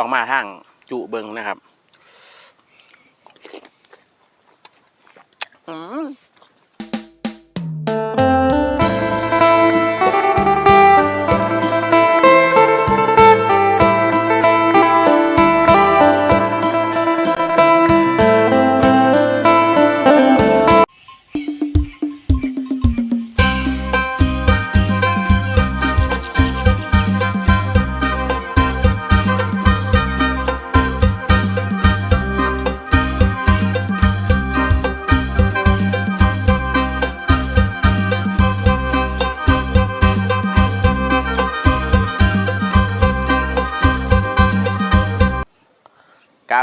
องมาทางจุเบิงนะครับ อืม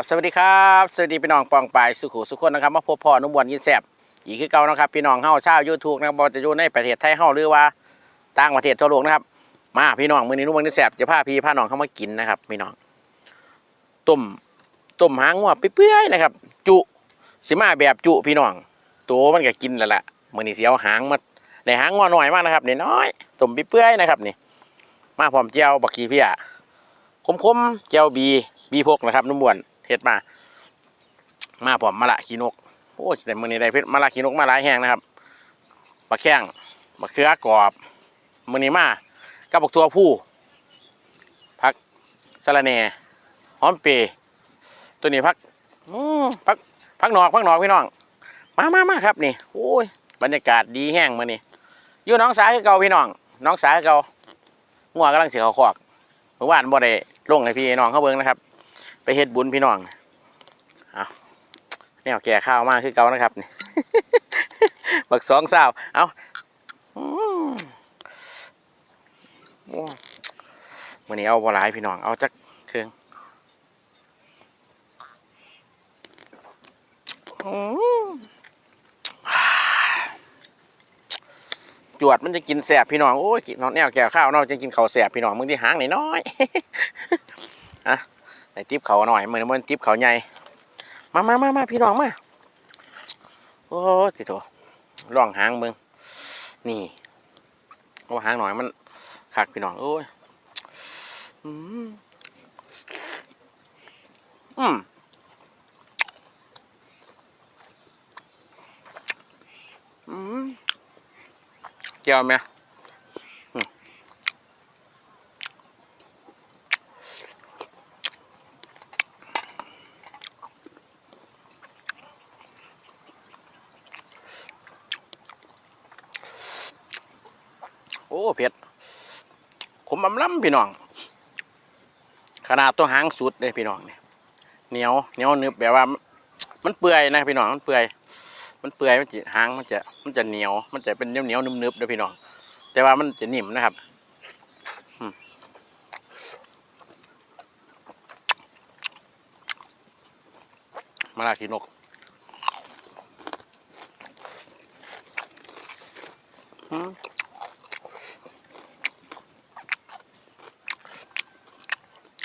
สวัสดีครับ สวัสดีพี่น้องปองปายสุขุสุขคนนะครับมาพบพ่อนุ่มบวนยินแซบอีกคือเก่านะครับ พี่น้องเฮาชาวยูทูบนะครับบ่ว่าจะอยู่ในประเทศไทยเฮาหรือว่าต่างประเทศทั่วโลกนะครับ มาพี่น้องมือนี้นุ่มบวนยินแซบจะพาพี่พาน้องเข้ามากินนะครับพี่น้องต้มต้มหางงัวเปื่อยๆนะครับ จุสิมาแบบจุพี่น้องตัวมันก็กินแล้วล่ะมือนี้สิเอาหางมาได้หางงัวน้อยมากนะครับน้อยๆต้มเปื่อยๆนะครับนี่มาพร้อมเจียวบักขี้เพี้ยคมๆเจียวบีบีพกนะครับนุ่มบวน เฮ็ดมา มาผมมาละขีนกโอ้ยแต่มือนี้ได้เพชรมาละขีนกมาหลายแห้งนะครับบักแข้งบักเขือกรอบมือนี้มากับบักตัวผู้พักสะระแหน่หอมเปรย์ตัวนี้พักอืมพักพักหนอกพักหนอกพี่น้อง มามามาครับนี่โอ้ยบรรยากาศดีแห้งมือนี้อยู่น้องสาคือเก่าพี่น้อง น้องสาคือเก่างัวกำลังสิเขาคอกเมื่อวานบ่ได้ลงให้พี่น้องเขาเบิ่งนะครับ ไปเฮ็ดบุญพี่น้องเอาแนวแก่ข้าวมากคือเก่านะครับนี่บักสองสาวเอาอืมโอ้มื่อนี้เอาบ่หลายพี่น้องเอาจักเครื่องจวดมันจะกินแสบพี่น้องโอ้ยกินแนวแก่ข้าวนอกจะกินเข้าแสบพี่น้องมึงที่หางน้อยอะ ไอ้ติ๊บเขาหน่อยเหมือนมันติ๊บเขาใหญ่ มามามามาพี่น้องมา โอ้ติโตล่องหางมึง นี่โอ้หางหน่อยมันขักพี่น้อง โอ้ย อืมอืมอืมเจียวไหม อ้เผ็ดขมอำล้ำพี่น้อง ขนาดตัวหางสุดเลยพี่น้องเนี่ยเหนียวเหนียวหนึบแบบว่า มันเปื่อยนะพี่น้องมันเปื่อย มันเปื่อยมันจะหางมันจะมันจะเหนียว มันจะเป็นเหนียวเหนียวๆนึบๆเลยพี่น้อง แต่ว่ามันจะนิ่มนะครับมมาลาขีนก อืม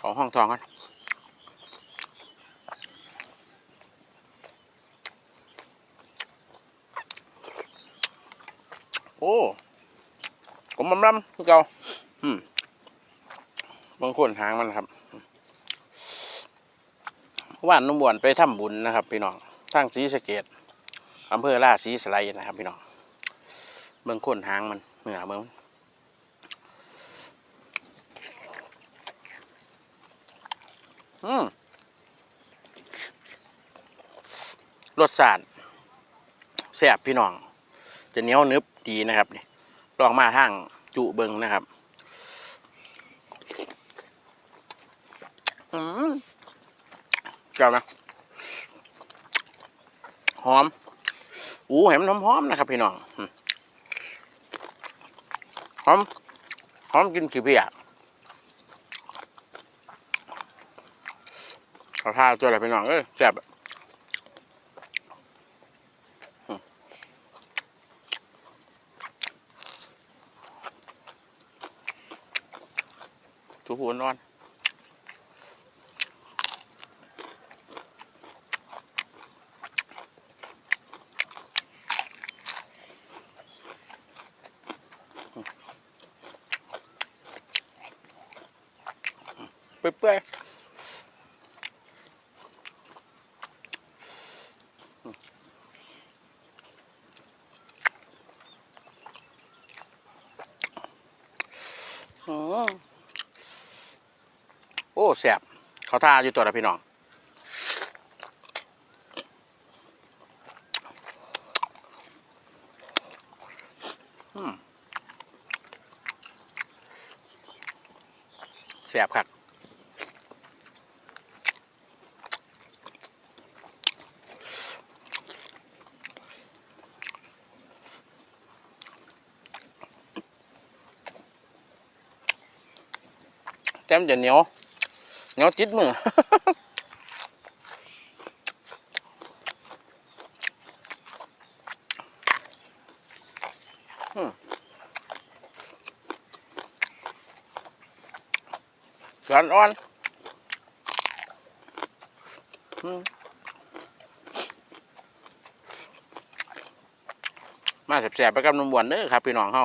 ของห้อง ทองกันโอ้ผมมำลำคือเก่าอืมบางคนหางมันครับว่านนุ่มบวนไปทำบุญนะครับ พี่น้องทางศรีสะเกดอำเภอราศีสไลนะครับ พี่น้องเบิ่งก้นหางมันเหนือเบิ่ง อืมรสชาติแซ่บพี่น้อง จะเหนียวนึบดีนะครับนี่ลองมาทางจุเบิงนะครับอืมเจ้านะหอมอู้เห็นมันหอมๆนะครับ พี่น้องหอมหอมกินขี้เพี้ย ขอทาตัวอะไรไปหน้องเอ้ยแซ่บทุกคนนอนเปื่อย โอ้แสบ เขาท่าอยู่ตัวละพี่น้องแสบครับแต้มจะเหนียว เหนียวจิตมือร้อนอ่อนมาแสบๆไปกับน้ำวนเด้อครับ พี่น้องเฮา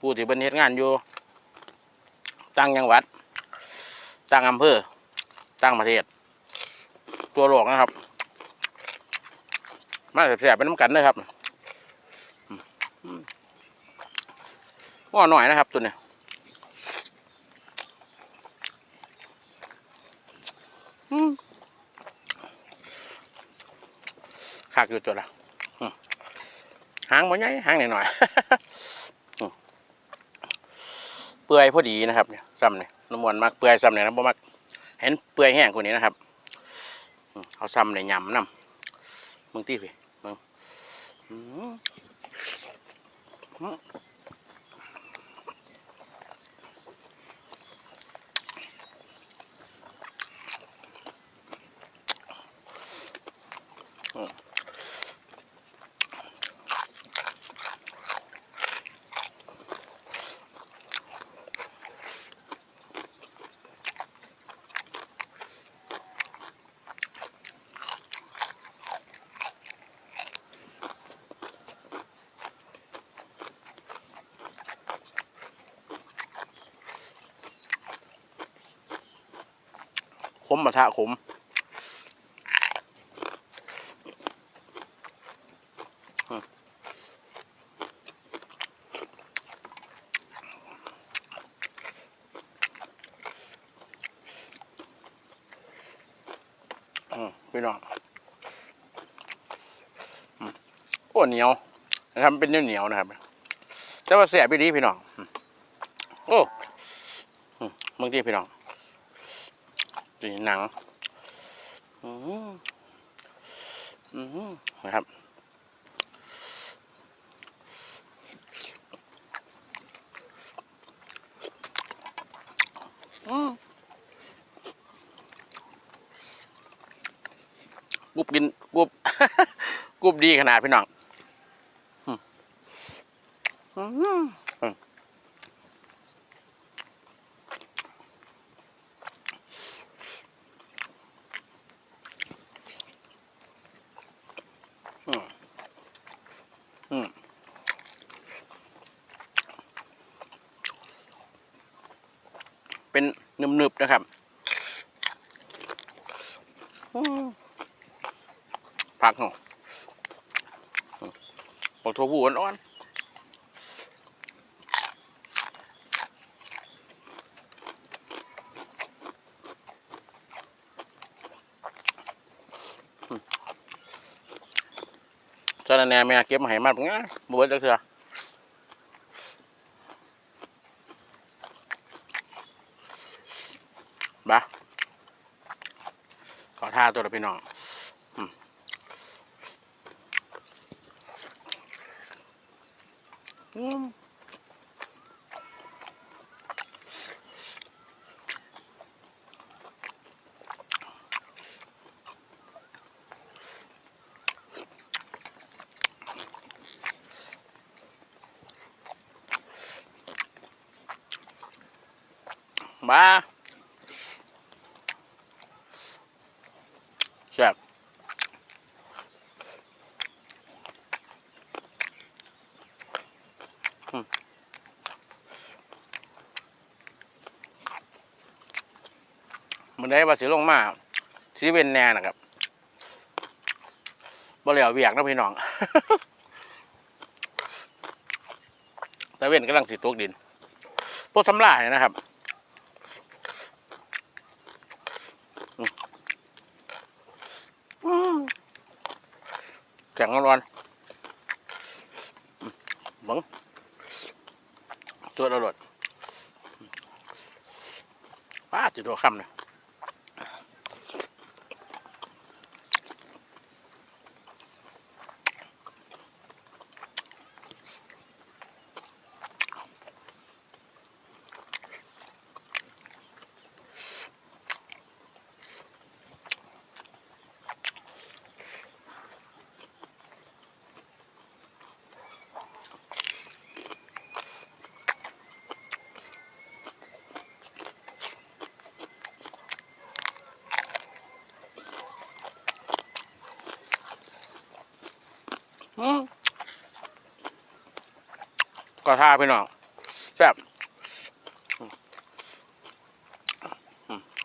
ผู้ที่เป็นเฮ็ดงานอยู่ตั้งจังหวัด ตั้งอำเภอ ตั้งประเทศ ตัวโลกนะครับ มาแสบๆไปน้ำกันเด้อครับอืมอืมว่าหน่อยนะครับ ตัวเนี้ยขากอยู่ตัวละหางมันใหญ่หางหน่อยๆอืมเปื่อยพอดีนะครับเนี่ยซ้ำเนี่ย น้ำมันมากเปื่อยซ้ำเนี่ยนะบ่มักเห็นเปื่อยแห้งคนนี้นะครับเอาซ้ำในยำน้ำมึงตีพี่มึง มอืมขมมาทะขมพี่น้องอืมโอ้เหนียวนะครับเป็นเหนียวเหนียวนะครับแต่ว่าแสบไปดีพี่น้อง โอ้มบางทีพี่น้อง สีหนังอืมอืมนะครับอืมกรุบกินกรุบกรุบดีขนาดพี่น้องอืมอืมอืม เป็นหนึบๆนะครับอืม ผักเนาะอืมบอกถั่วผู้อ่อนๆจ้าแน่แม่เก็บมาให้มาเป็นไงบ่เบิดจักเทื่อ บะขอท่าตัวละพี่น้องอืมอืมมาแซ่บอื มันได้มาสิลงมาสีเวนแน่นะครับบ่เหลียวเวียกนะพี่น้อง แต่เว้นกำลังสิตกดินพวกสำลายนะครับ ข็งร้อนๆบัง ตัวอร่อยป้าจิตัวคำเล ก็ท่าพี่น้องแซ่บ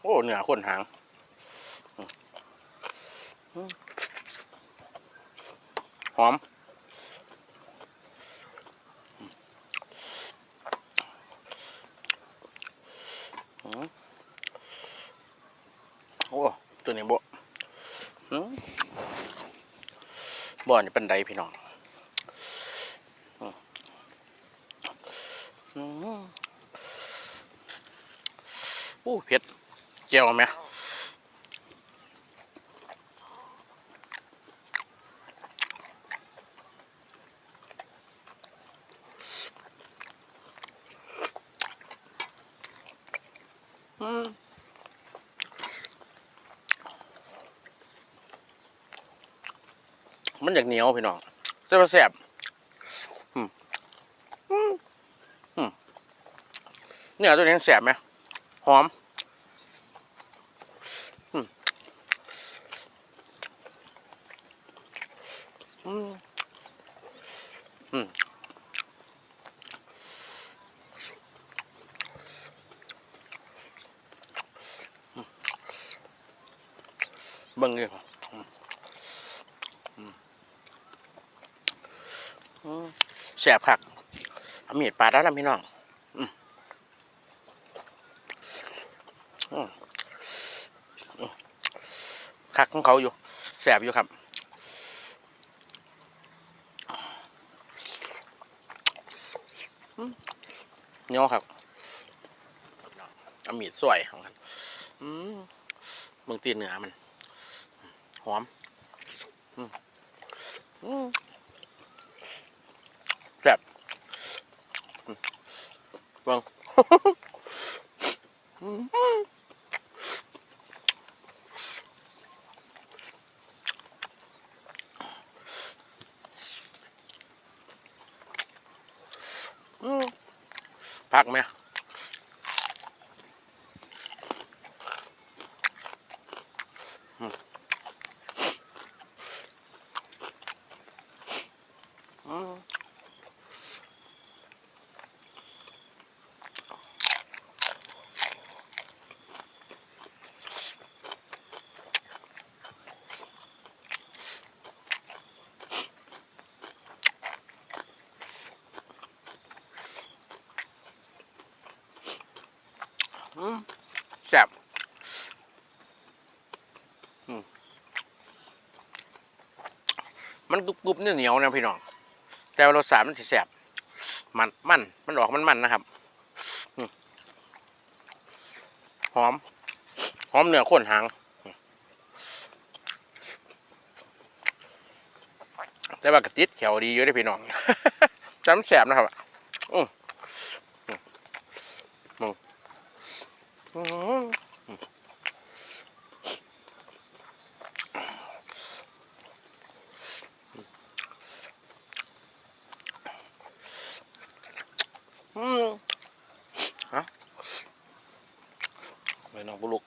โอ้เหนือคนหางหอมโอ้ตัวนี้บ่ บ่อนี่เป็นไดพี่น้องอืมอู้เผ็ดเจียวไหม มันอยากเหนียวพี่น้องจะมาแสบเนี่ยตัวนี้แสบไหมหอมอืมอืมเบิ่งดิอืมอืมอืม แสบคักเอามีดปาดแล้วนะพี่น้องคักของเขาอยู่แสบอยู่ครับเนียวครับเอามีดสวยของมันมเมืองตีนเนื้อมัน หอม อืมอืมแซ่บอืมเบิ่งพักไหม มันกรุบๆเหนียวๆนะพี่น้อง แต่ว่ารสชาติมันแซ่บมันมันมันออกมันมันนะครับหอม หอมเนื้อข้นหาง แต่ว่ากระติดแขวดีอยู่ได้พี่น้องจำแสบนะครับอืมอืมอืมอืมอืมฮะไม่น้องบุลุก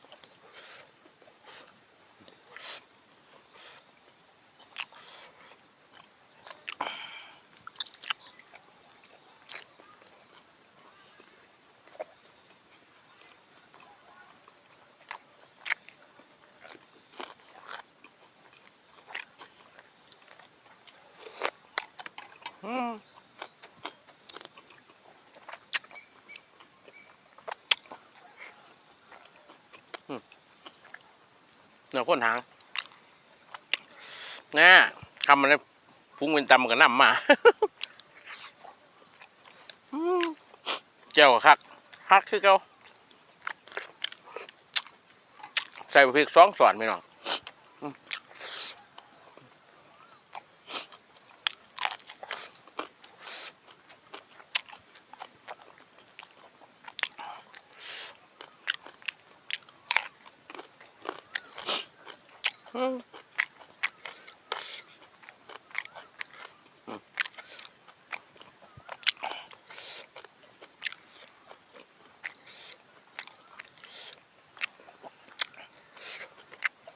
อืมอืม เนื้อข้นหางน่าทำมันเลยฟุ้งเป็นตำกับน้ำมาเจ้าคักคักคือเก่าใส่พริกสองส่วนพี่น้อง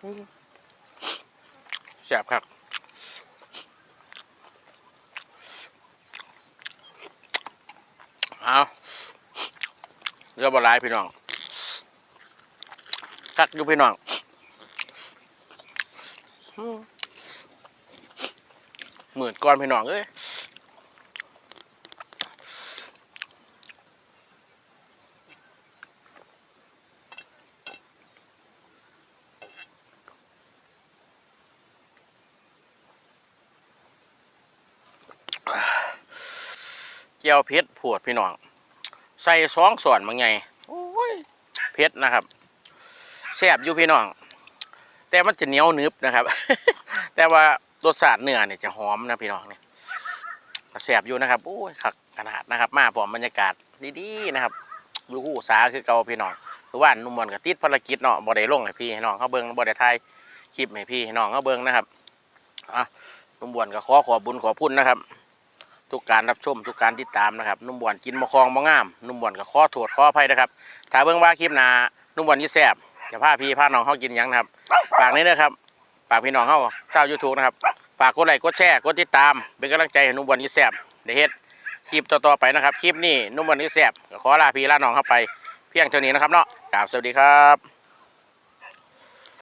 แซ่บครับเอาเรือบหลายพี่น้องคักอยู่พี่น้องอืมหมื่นก้อนพี่น้องเอ้ยเจียวเพชรผวดพี่น้อง ใส่สองส่วนมาไงโอ้ยเพชรนะครับแซ่บอยู่พี่น้อง แต่มันจะเหนียวหนึบนะครับ แต่ว่ารสชาติเนื้อเนี่ยจะหอมนะพี่น้องเนี่ยก็แซ่บอยู่นะครับโอ้ยคักขนาดนะครับ มาพร้อมบรรยากาศดีๆนะครับดูคู่สาคือเก่าพี่น้องหรือว่าหนุ่มมอนกับติดภารกิจเนาะบ่ได้ลงให้พี่ให้น้องเขาเบิ่งบ่ได้ถ่ายคลิปให้พี่ให้น้องเขาเบิ่งนะครับอะหนุ่มบวนก็ขอขอบุญขอพุ่นนะครับ ทุกการรับชมทุกการติดตามนะครับนุ่มบวนกินมะคองมะงามนุ่มบวนก็ขอโทษขออภัยนะครับถ้าเบิ่งว่าคลิปหนาหนุ่มบวนยี่แซ่บจะพาพี่พาน้องเขากินยังนะครับฝากนี้นะครับฝากพี่น้องเขาชาวยูทูบนะครับฝากกดไลค์กดแชร์กดติดตาม เป็นกำลังใจให้นุ่มบวนยี่แซ่บได้เฮ็ดคลิปต่อๆไปนะครับคลิปนี้นุ่มบวนยี่แซ่บก็ขอลาพี่ลาน้องเข้าไป เพียงเท่านี้นะครับเนาะกราบสวัสดีครับ